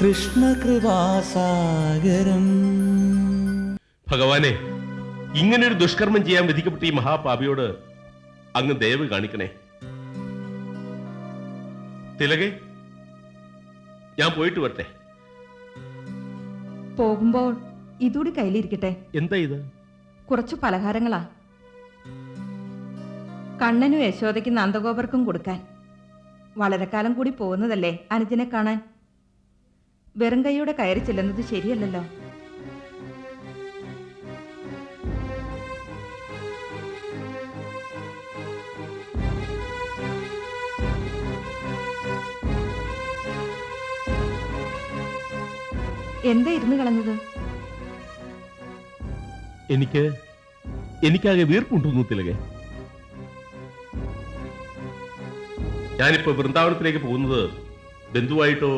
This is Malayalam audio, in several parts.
കൃഷ്ണകൃപാസാഗരം ഭഗവാനെ ഇങ്ങനെ ഒരു ദുഷ്കർമ്മം ചെയ്യാൻ വിധിക്കപ്പെട്ട ഈ മഹാപാപിയോട് അങ്ങ് ദയവ് കാണിക്കണേ. തിലകെ ഞാൻ പോയിട്ട് വരട്ടെ. പോകുമ്പോൾ ഇതുകൂടി കയ്യിലിരിക്കട്ടെ. എന്താ ഇത്? കുറച്ച് പലഹാരങ്ങളാ. കണ്ണനും യശോദയ്ക്കും നന്ദഗോപർക്കും കൊടുക്കാൻ. വളരെ കാലം കൂടി പോകുന്നതല്ലേ അനുജനെ കാണാൻ? വെറും കൈയോടെ കയറി ചെല്ലുന്നത് ശരിയല്ലല്ലോ. എന്താ ഇരുന്ന് കളഞ്ഞത്? എനിക്ക് എനിക്കാകെ വീർപ്പുണ്ടെന്നു തിലകെ? ഞാനിപ്പോ വൃന്ദാവനത്തിലേക്ക് പോകുന്നത് ബന്ധുവായിട്ടോ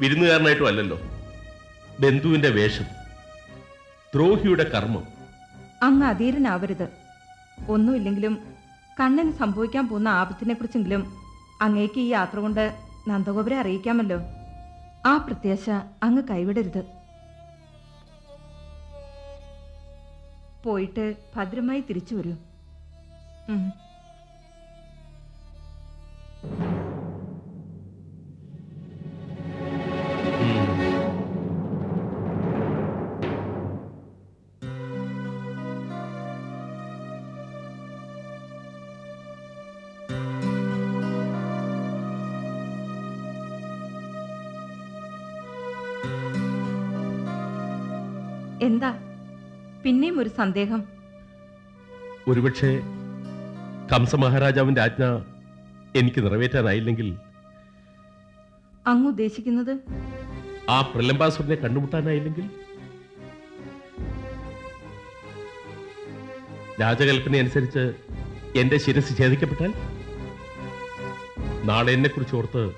വിരുന്നുകാരനായിട്ടോ അല്ലല്ലോ. ബന്ധുവിന്റെ വേഷം ദ്രോഹിയുടെ കർമ്മം. അങ്ങ് അധീരനാവരുത്. ഒന്നുമില്ലെങ്കിലും കണ്ണന് സംഭവിക്കാൻ പോകുന്ന ആപത്തിനെ കുറിച്ചെങ്കിലും അങ്ങേക്ക് ഈ യാത്ര കൊണ്ട് നന്ദഗോപുരെ അറിയിക്കാമല്ലോ. ആ പ്രത്യാശ അങ്ങ് കൈവിടരുത്. പോയിട്ട് ഭദ്രമായി തിരിച്ചു വരൂ. എന്താ? പിന്നെയും ഒരു സന്ദേഹം. ഒരുപക്ഷെ കംസ മഹാരാജാവിന്റെ ആജ്ഞ എനിക്ക് നിറവേറ്റാനായില്ലെങ്കിൽ അങ്ങ് ഉദ്ദേശിക്കുന്നത്? ആ പ്രലംബാസുരനെ കണ്ടുമുട്ടാനായില്ലെങ്കിൽ? രാജകൽപ്പന അനുസരിച്ച് എന്റെ ശിരസ് ഛേദിക്കപ്പെട്ടാൽ? നാളെ എന്നെ കുറിച്ച് ഓർത്ത്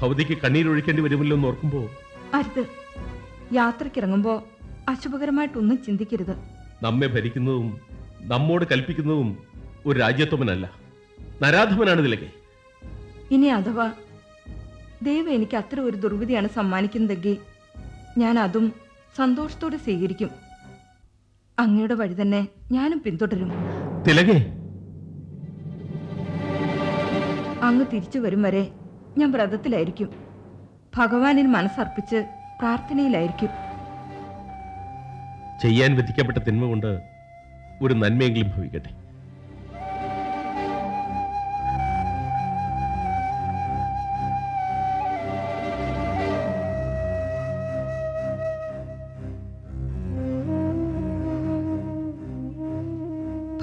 ഭവതിക്ക് കണ്ണീരൊഴിക്കേണ്ടി വരുമല്ലോ എന്ന് ഓർക്കുമ്പോ? അരുത്. യാത്രക്കിറങ്ങുമ്പോ അശുഭകരമായിട്ടൊന്നും ചിന്തിക്കരുത്. നമ്മെ ഭരിക്കുന്നതും നമ്മോട് കൽപ്പിക്കുന്നതും ഒരു രാജ്യത്വമനല്ല. നരാധമനാണ് ഇതിലൊക്കെ. ഇനി അഥവാ ദൈവം എനിക്ക് അത്ര ഒരു ദുർവിധിയാണ് സമ്മാനിക്കുന്നതെങ്കിൽ ഞാൻ അതും സന്തോഷത്തോടെ സ്വീകരിക്കും. അങ്ങയുടെ വഴി തന്നെ ഞാനും പിന്തുടരും. തിലകെ. അങ്ങ് തിരിച്ചു വരും വരെ ഞാൻ വ്രതത്തിലായിരിക്കും. ഭഗവാനിന് മനസ്സർപ്പിച്ച് പ്രാർത്ഥനയിലായിരിക്കും. ചെയ്യാൻ വിധിക്കപ്പെട്ട തിന്മ കൊണ്ട് ഒരു നന്മയെങ്കിലും ഭവിക്കട്ടെ.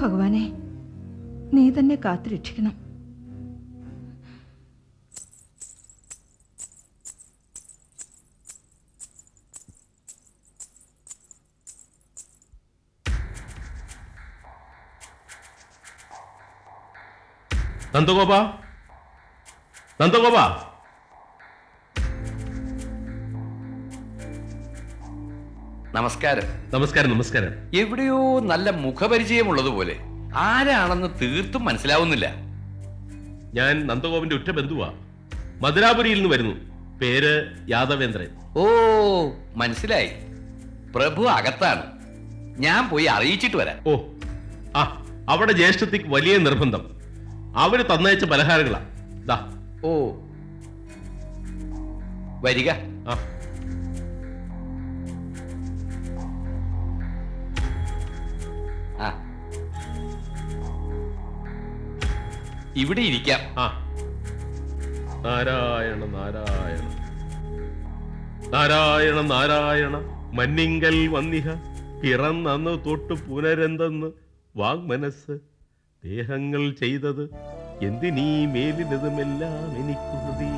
ഭഗവാനെ നീ തന്നെ കാത്തു നന്ദഗോപ? നന്ദഗോപ? നമസ്കാരം. നമസ്കാരം നമസ്കാരം. എവിടെയോ നല്ല മുഖപരിചയമുള്ളതുപോലെ ആരാണെന്ന് തീർത്തും മനസ്സിലാവുന്നില്ല. ഞാൻ നന്ദഗോപന്റെ ഉറ്റ ബന്ധുവാ. മധുരാപുരിയിൽ നിന്ന് വരുന്നു. പേര് യാദവേന്ദ്രൻ. ഓ മനസ്സിലായി. പ്രഭു അകത്താണ്. ഞാൻ പോയി അറിയിച്ചിട്ട് വരാം. ഓ ആ അവിടെ ജ്യേഷ്ഠത്തിക്ക് വലിയ നിർബന്ധം. അവർ തന്നയച്ച പലഹാരങ്ങളാ. ദാ. ഓ. വരിക. ആ. ആ. ഇവിടെ ഇരിക്കാം. ആ. നാരായണ നാരായണ. നാരായണ നാരായണ. മന്നിങ്കൽ വന്നിഹ. പിറന്നു തൊട്ട് പുനരെന്തെന്ന് വാങ്മനസ് ദേഹങ്ങൾ ചെയ്തത് എന്തിനീ മേലിനതുമെല്ലാം എനിക്കുള്ളതേ?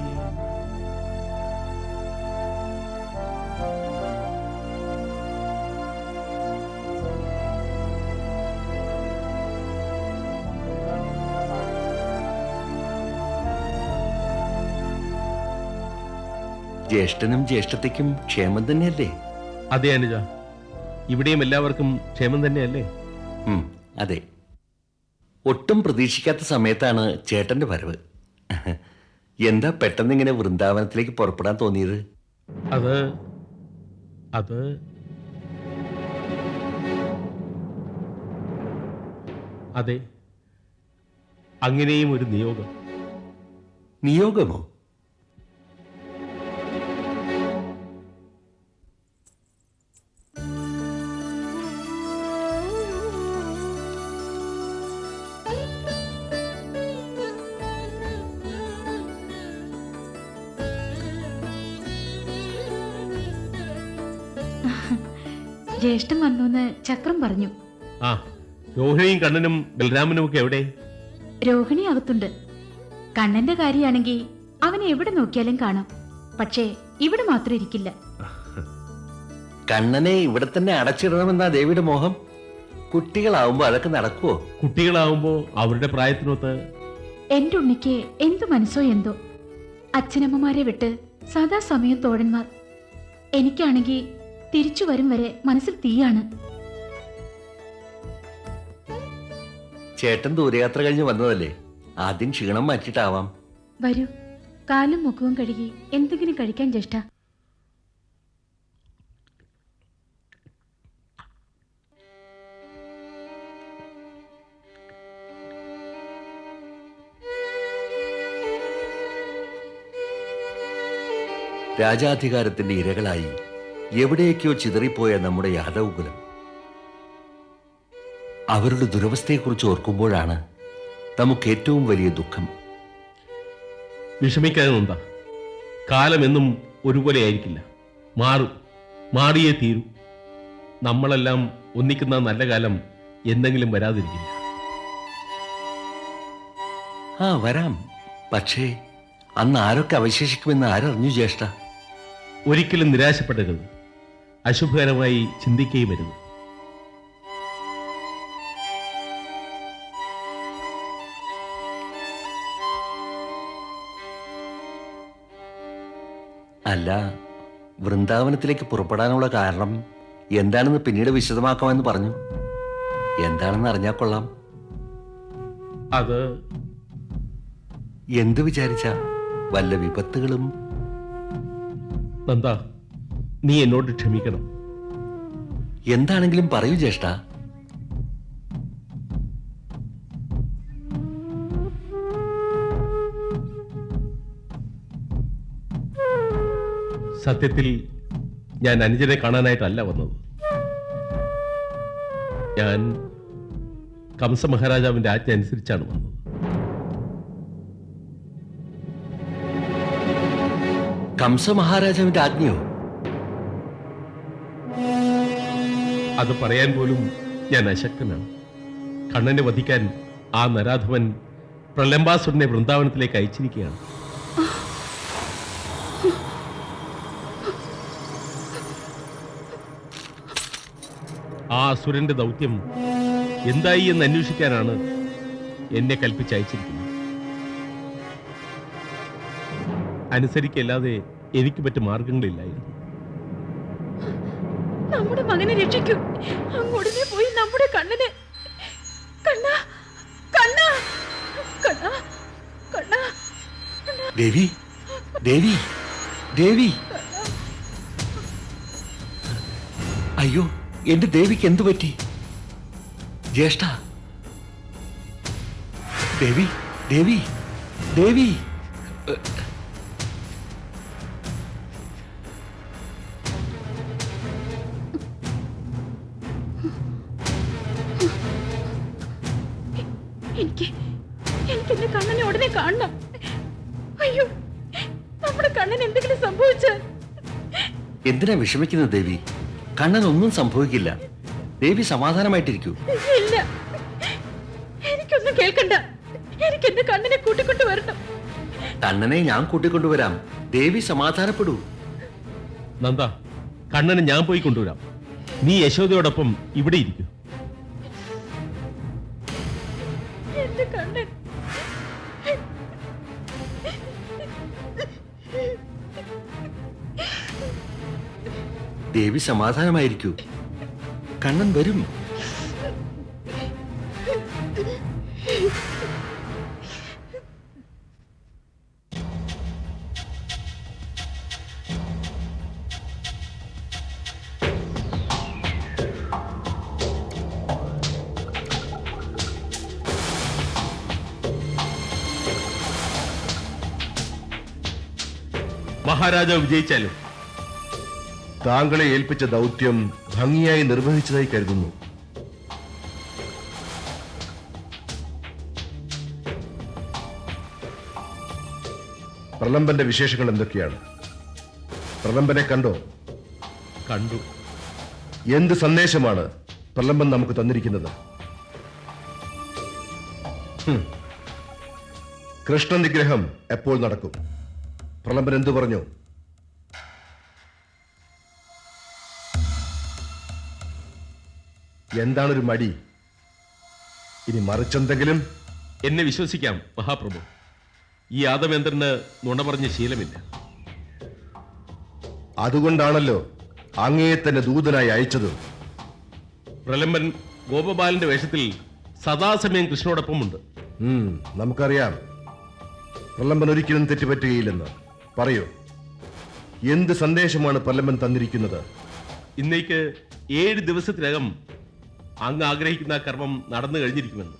ജ്യേഷ്ഠനും ജ്യേഷ്ഠത്തേക്കും ക്ഷേമം തന്നെയല്ലേ? അതെ അനുജ. ഇവിടെയും എല്ലാവർക്കും ക്ഷേമം തന്നെയല്ലേ? അതെ. ഒട്ടും പ്രതീക്ഷിക്കാത്ത സമയത്താണ് ചേട്ടന്റെ വരവ്. എന്താ പെട്ടെന്ന് ഇങ്ങനെ വൃന്ദാവനത്തിലേക്ക് പുറപ്പെടാൻ തോന്നിയത്? അത് അത് അതെ അങ്ങനെയും ഒരു നിയോഗം. നിയോഗമോ? ജ്യേഷ്ഠൻ വന്നൂന്ന് ചക്രം പറഞ്ഞു. ആ രോഹിണിയും കണ്ണനും ബലരാമനും ഒക്കെ എവിടെ? രോഹിണി അകത്തുണ്ട്. കണ്ണന്റെ കാര്യമാണെങ്കിൽ അവനെ എവിടെ നോക്കിയാലും കാണാം. പക്ഷേ ഇവിടെ മാത്രം ഇരിക്കില്ല. കണ്ണനെ ഇവിടെ തന്നെ അടച്ചിടണമെന്നാ ദേവിയുടെ മോഹം? കുട്ടികളാവുമ്പോ അതൊക്കെ നടക്കുവോ? കുട്ടികളാവുമ്പോ അവരുടെ പ്രായത്തിനൊത്ത്? എന്റെ ഉണ്ണിക്ക് എന്തു മനസ്സോ എന്തോ. അച്ഛനമ്മമാരെ വിട്ട് സദാ സമയം തോഴന്മാർ. എനിക്കാണെങ്കിൽ തിരിച്ചു വരും വരെ മനസ്സിൽ തീയാണ്. ചേട്ടൻ ദൂരയാത്ര കഴിഞ്ഞ് വന്നതല്ലേ? ആദ്യം ക്ഷീണം മാറ്റിട്ടാവാം വരൂ. കാലും മുഖവും കഴുകി എന്തെങ്കിലും കഴിക്കാൻ ജ്യേഷ്ഠ. രാജാധികാരത്തിന്റെ ഇരകളായി എവിടേക്കോ ചിതറിപ്പോയ നമ്മുടെ യാദവ് കുലം അവരുടെ ദുരവസ്ഥയെക്കുറിച്ച് ഓർക്കുമ്പോഴാണ് നമുക്ക് ഏറ്റവും വലിയ ദുഃഖം. വിഷമിക്കാനെന്താ കാലം എന്നും ഒരുപോലെ ആയിരിക്കില്ല. മാറും. മാറിയേ തീരൂ. നമ്മളെല്ലാം ഒന്നിക്കുന്ന നല്ല കാലം എന്തെങ്കിലും വരാതിരിക്കില്ല. ആ വരാം. പക്ഷേ അന്ന് ആരൊക്കെ അവശേഷിക്കുമെന്ന് ആരറിഞ്ഞു ജ്യേഷ്ഠ? ഒരിക്കലും നിരാശപ്പെടരുത്. അശുഭകരമായി ചിന്തിക്കുകയും വരുന്നു. അല്ല വൃന്ദാവനത്തിലേക്ക് പുറപ്പെടാനുള്ള കാരണം എന്താണെന്ന് പിന്നീട് വിശദമാക്കാമെന്ന് പറഞ്ഞു. എന്താണെന്ന് അറിഞ്ഞാൽ കൊള്ളാം. അത് എന്ത് വിചാരിച്ച? വല്ല വിപത്തുകളും? നന്ദ നീ എന്നോട് ക്ഷമിക്കണം. എന്താണെങ്കിലും പറയൂ ജ്യേഷ്ഠ. സത്യത്തിൽ ഞാൻ അനുജനെ കാണാനായിട്ടല്ല വന്നത്. ഞാൻ കംസ മഹാരാജാവിന്റെ ആജ്ഞ അനുസരിച്ചാണ് വന്നത്. കംസ മഹാരാജാവിന്റെ ആജ്ഞയോ? അത് പറയാൻ പോലും ഞാൻ അശക്തനാണ്. കണ്ണനെ വധിക്കാൻ ആ നരാധവൻ പ്രലംബാസുരനെ വൃന്ദാവനത്തിലേക്ക് അയച്ചിരിക്കുകയാണ്. ആ അസുരന്റെ ദൗത്യം എന്തായി എന്ന് അന്വേഷിക്കാനാണ് എന്നെ കൽപ്പിച്ച് അയച്ചിരിക്കുന്നത്. അനുസരിക്കല്ലാതെ എനിക്ക് മറ്റു മാർഗങ്ങളില്ലായിരുന്നു. നമ്മുടെ മകനെ രക്ഷിക്കൂ. അങ്ങോടനെ പോയി നമ്മുടെ കണ്ണനെ. കണ്ണ കണ്ണ കണ്ണ കണ്ണ ദേവി ദേവി ദേവി. അയ്യോ എന്റെ ദേവിക്ക് എന്തു പറ്റി? ജ്യേഷ്ഠ. ദേവി ദേവി ദേവി. എന്തിനാ വിഷമിക്കുന്നത് ദേവി? കണ്ണനൊന്നും സംഭവിക്കില്ല. ദേവി സമാധാനമായിട്ടിരിക്കൂ. ഇല്ല. എനിക്കൊന്നും കേൾക്കണ്ട. എനിക്ക് എന്റെ കണ്ണനെ കൂട്ടിക്കൊണ്ടു വരണം. കണ്ണനെ ഞാൻ കൂട്ടിക്കൊണ്ടുവരാം ദേവി സമാധാനപ്പെടൂ. നന്ദ കണ്ണനെ ഞാൻ പോയി കൊണ്ടുവരാം. നീ യശോദയോടൊപ്പം ഇവിടെ ഇരിക്കൂ. ദേവി സമാധാനമായിരിക്കൂ കണ്ണൻ വരും മഹാരാജാവ് വിജയിച്ചാലും താങ്കളെ ഏൽപ്പിച്ച ദൗത്യം ഭംഗിയായി നിർവഹിച്ചതായി കരുതുന്നു. പ്രലംബന്റെ വിശേഷങ്ങൾ എന്തൊക്കെയാണ്? പ്രലംബനെ കണ്ടോ? കണ്ടു. എന്ത് സന്ദേശമാണ് പ്രലംബൻ നമുക്ക് തന്നിരിക്കുന്നത്? കൃഷ്ണ നിഗ്രഹം എപ്പോൾ നടക്കും? പ്രലംബൻ എന്തു പറഞ്ഞു? എന്താണൊരു മടി? ഇനി മറിച്ചെന്തെങ്കിലും? എന്നെ വിശ്വസിക്കാം മഹാപ്രഭു. ഈ യാദവേന്ദ്രന് നുണ പറഞ്ഞ ശീലമില്ല. അതുകൊണ്ടാണല്ലോ അങ്ങയെ തന്നെ ദൂതനായി അയച്ചത്. പ്രലംബൻ ഗോപബാലന്റെ വേഷത്തിൽ സദാസമയം കൃഷ്ണോടൊപ്പമുണ്ട് നമുക്കറിയാം. പ്രലംബൻ ഒരിക്കലും തെറ്റുപറ്റുകയില്ലെന്ന്. പറയൂ എന്ത് സന്ദേശമാണ് പ്രലംബൻ തന്നിരിക്കുന്നത്? ഇന്നേക്ക് ഏഴ് ദിവസത്തിനകം അങ്ങ് ആഗ്രഹിക്കുന്ന കർമ്മം നടന്നു കഴിഞ്ഞിരിക്കുമെന്ന്.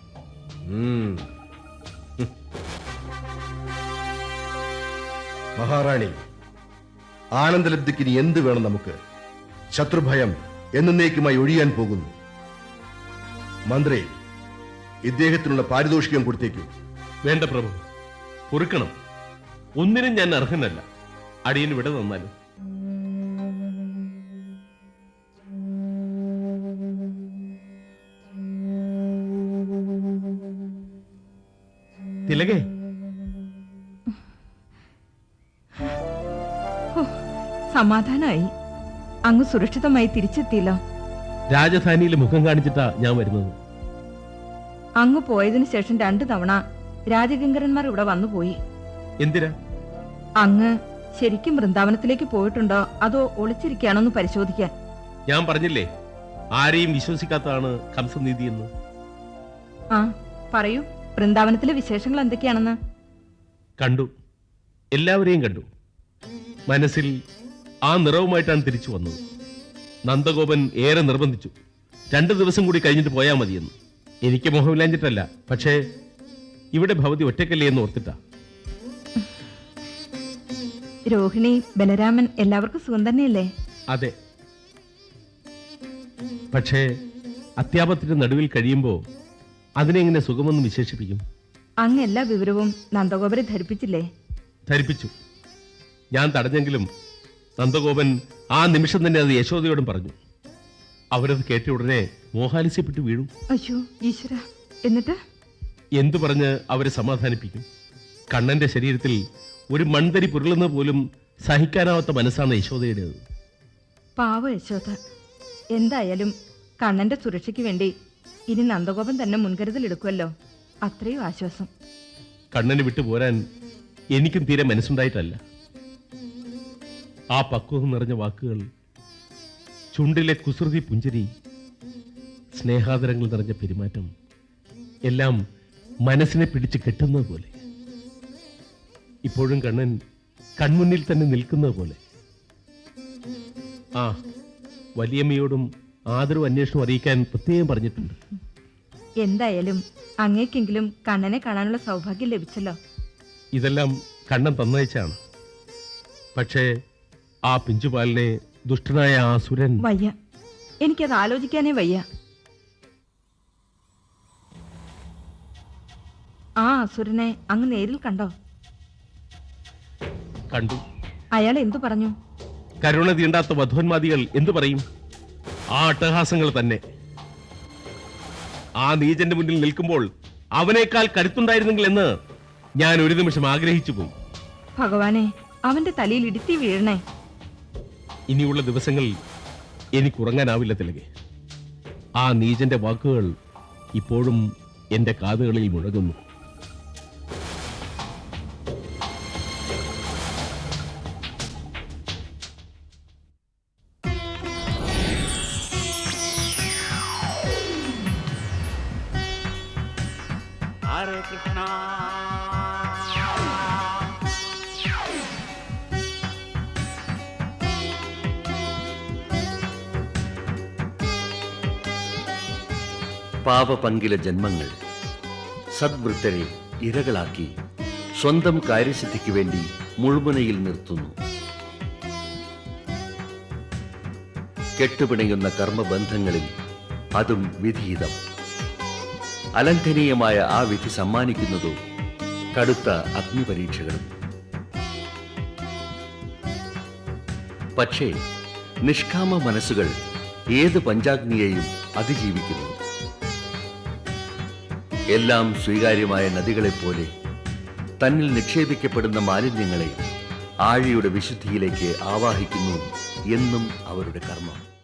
മഹാറാണി ആനന്ദലബ്ധിക്ക് ഇനി എന്ത് വേണം നമുക്ക്? ശത്രുഭയം എന്നേക്കുമായി ഒഴിയാൻ പോകുന്നു. മന്ത്രി ഇദ്ദേഹത്തിനുള്ള പാരിതോഷികം കൊടുത്തേക്കൂ. വേണ്ട പ്രഭു പൊറുക്കണം. ഒന്നിനും ഞാൻ അർഹനല്ല. അടിയന് വിട തന്നാലും. തിലകേ സമാധാനായി. അങ്ങ് സുരക്ഷിതമായി തിരിച്ചെത്തിയല്ലോ. രാജധാനിയിൽ മുഖം കാണിച്ചിട്ടാ ഞാൻ വരുന്നത്. അങ്ങ് പോയതിനു ശേഷം രണ്ടു തവണ രാജകിങ്കരന്മാർ ഇവിടെ വന്നുപോയി. എന്തിനാ? അങ്ങ് ശരിക്കും വൃന്ദാവനത്തിലേക്ക് പോയിട്ടുണ്ടോ? അതോ ഒളിച്ചിരിക്കുകയാണോന്ന് പരിശോധിക്കാൻ. ഞാൻ പറഞ്ഞില്ലേ ആരെയും വിശ്വസിക്കാത്തതാണ് കംസനീതി എന്ന്. ആ പറയൂ. വൃന്ദാവനത്തിലെ വിശേഷങ്ങൾ എന്തൊക്കെയാണെന്ന്? കണ്ടു. എല്ലാവരെയും കണ്ടു. മനസ്സിൽ ആ നിറവുമായിട്ടാണ് തിരിച്ചു വന്നത്. നന്ദഗോപൻ ഏറെ നിർബന്ധിച്ചു. രണ്ടു ദിവസം കൂടി കഴിഞ്ഞിട്ട് പോയാൽ മതിയെന്ന്. എനിക്ക് മോഹമില്ലാഞ്ഞിട്ടല്ല പക്ഷേ ഇവിടെ ഭവതി ഒറ്റക്കല്ലേ എന്ന് ഓർത്തിട്ടാ. രോഹിണി ബലരാമൻ എല്ലാവർക്കും സുഖം തന്നെയല്ലേ? അതെ. പക്ഷേ അത്യാപത്തിന്റെ നടുവിൽ കഴിയുമ്പോൾ അതിനെങ്ങനെ സുഖമെന്ന് വിശേഷിപ്പിക്കും? അങ്ങ് എല്ലാ വിവരവും നന്ദഗോപരെ ധരിപ്പിച്ചില്ലേ? ധരിപ്പിച്ചു. ഞാൻ തടഞ്ഞെങ്കിലും നന്ദഗോപൻ ആ നിമിഷം തന്നെ അത് യശോദയോടും പറഞ്ഞു. അവരത് കേട്ട ഉടനെ മോഹാലിസ്യപ്പെട്ട് വീഴും അയ്യോ ഈശ്വര എന്നിട്ട്? എന്തു പറഞ്ഞ് അവരെ സമാധാനിപ്പിക്കും? കണ്ണന്റെ ശരീരത്തിൽ ഒരു മൺതരി പുരളുന്ന പോലും സഹിക്കാനാവാത്ത മനസ്സാണ് യശോദയുടേത്. പാവ യശോദ. എന്തായാലും കണ്ണന്റെ സുരക്ഷയ്ക്ക് വേണ്ടി ഇനി നന്ദഗോപൻ തന്നെ മുൻകരുതൽ എടുക്കുമല്ലോ. അത്രയും ആശ്വാസം. കണ്ണന് വിട്ടു പോരാൻ എനിക്കും തീരെ മനസ്സുണ്ടായിട്ടല്ല. ആ പക്വം നിറഞ്ഞ വാക്കുകൾ ചുണ്ടിലെ കുസൃതി പുഞ്ചിരി സ്നേഹാദരങ്ങൾ നിറഞ്ഞ പെരുമാറ്റം എല്ലാം മനസ്സിനെ പിടിച്ച് കെട്ടുന്നത് പോലെ. ഇപ്പോഴും കണ്ണൻ കൺമുന്നിൽ തന്നെ നിൽക്കുന്നത് പോലെ. ആ വലിയമ്മയോടും ആദരവ് അന്വേഷണം അറിയിക്കാൻ പ്രത്യേകം പറഞ്ഞിട്ടുണ്ട്. എന്തായാലും അങ്ങേക്കെങ്കിലും കണ്ണനെ കാണാനുള്ള സൗഭാഗ്യം ലഭിച്ചല്ലോ. ഇതെല്ലാം കണ്ണൻ തന്നയച്ചാണ്. പക്ഷേ ആ പിഞ്ചുപാലിനെ ദുഷ്ടനായ ആസുരൻ സുരൻ വയ്യ. എനിക്കത് ആലോചിക്കാനേ വയ്യ. ആ അസുരനെ അങ്ങ് നേരിൽ കണ്ടോ? കണ്ടു. അയാൾ എന്തു പറഞ്ഞു? കരുണ തീണ്ടാത്ത വധോന്മാദികൾ എന്തു പറയും? ആ അട്ടഹാസങ്ങൾ തന്നെ. ആ നീജന്റെ മുന്നിൽ നിൽക്കുമ്പോൾ അവനേക്കാൾ കരുത്തുണ്ടായിരുന്നെങ്കിൽ എന്ന് ഞാൻ ഒരു നിമിഷം ആഗ്രഹിച്ചു പോകും ഭഗവാനെ അവന്റെ തലയിൽ ഇടുത്തി വീഴണേ. ഇനിയുള്ള ദിവസങ്ങളിൽ എനിക്ക് ഉറങ്ങാനാവില്ല തിലകെ. ആ നീജന്റെ വാക്കുകൾ ഇപ്പോഴും എന്റെ കാതുകളിൽ മുഴങ്ങുന്നു. പാപ പങ്കില ജന്മങ്ങൾ സദ്വൃത്തരെ ഇരകളാക്കി സ്വന്തം കാര്യസിദ്ധിക്ക് വേണ്ടി മുഴുമുനയിൽ നിർത്തുന്നു. കെട്ടുപിണയുന്ന കർമ്മബന്ധങ്ങളിൽ അതും വിധിഹിതം അലംഘനീയമായ ആ വിധി സമ്മാനിക്കുന്നതോ കടുത്ത അഗ്നിപരീക്ഷകളും. പക്ഷേ നിഷ്കാമ മനസ്സുകൾ ഏത് പഞ്ചാഗ്നിയെയും അതിജീവിക്കുന്നു. എല്ലാം സ്വീകാര്യമായ നദികളെപ്പോലെ തന്നിൽ നിക്ഷേപിക്കപ്പെടുന്ന മാലിന്യങ്ങളെ ആഴിയുടെ വിശുദ്ധിയിലേക്ക് ആവാഹിക്കുന്നു എന്നും അവരുടെ കർമ്മം.